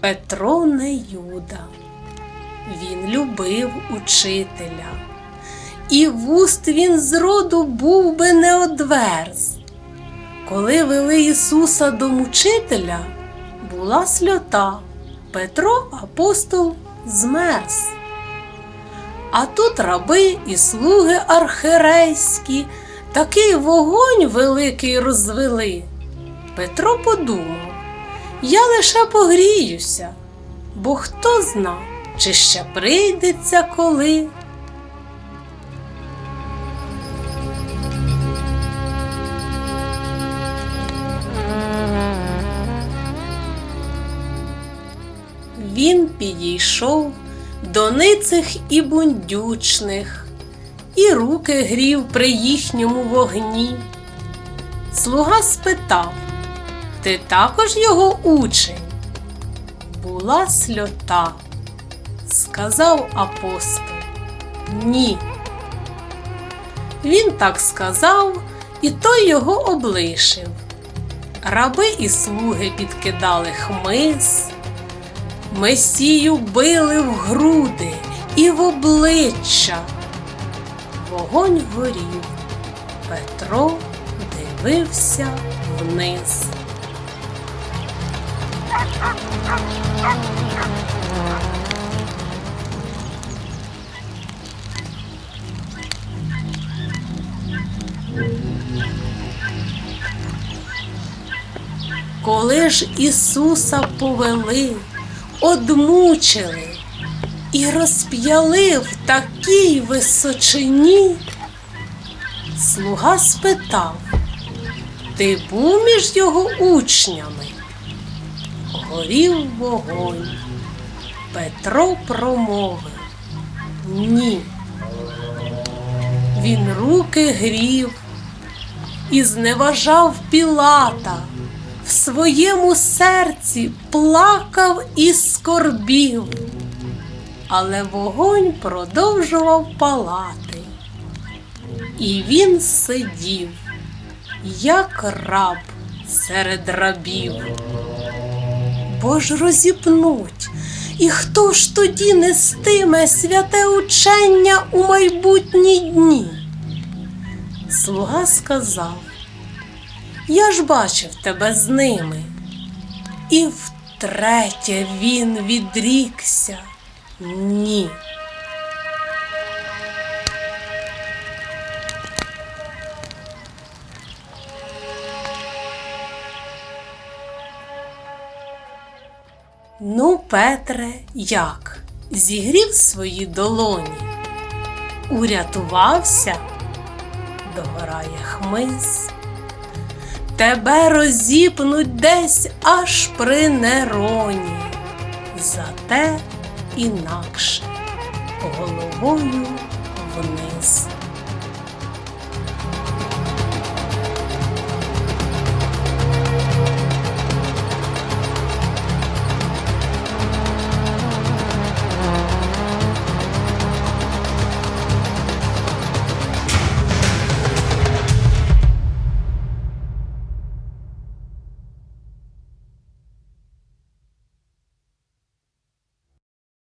Петро не Юда. Він любив учителя, і вуст він зроду був би не одверз. Коли вели Ісуса до мучителя, була сльота, Петро апостол змерз. А тут раби і слуги архирейські такий вогонь великий розвели. Петро подумав, я лише погріюся, бо хто зна, чи ще прийдеться коли. Він підійшов до ницих і бундючних, і руки грів при їхньому вогні. Слуга спитав Ти також його учень? Була сльота, сказав апостол. Ні. Він так сказав, і той його облишив. Раби і слуги підкидали хмиз. Месію били в груди і в обличчя. Вогонь горів. Петро дивився вниз. Коли ж Ісуса повели, одмучили і розп'яли в такій височині, слуга спитав, ти був між його учнями? Горів вогонь. Петро промовив Ні. Він руки грів і зневажав Пілата, в своєму серці плакав і скорбів, але вогонь продовжував палати, і він сидів, як раб серед рабів. Бо ж розіпнуть, і хто ж тоді нестиме святе учення у майбутні дні? Слуга сказав, я ж бачив тебе з ними. І втретє він відрікся. Ні. Ну, Петре, як? Зігрів свої долоні? Урятувався? Догорає хмиз. Тебе розіпнуть десь аж при нероні, зате інакше головою вниз.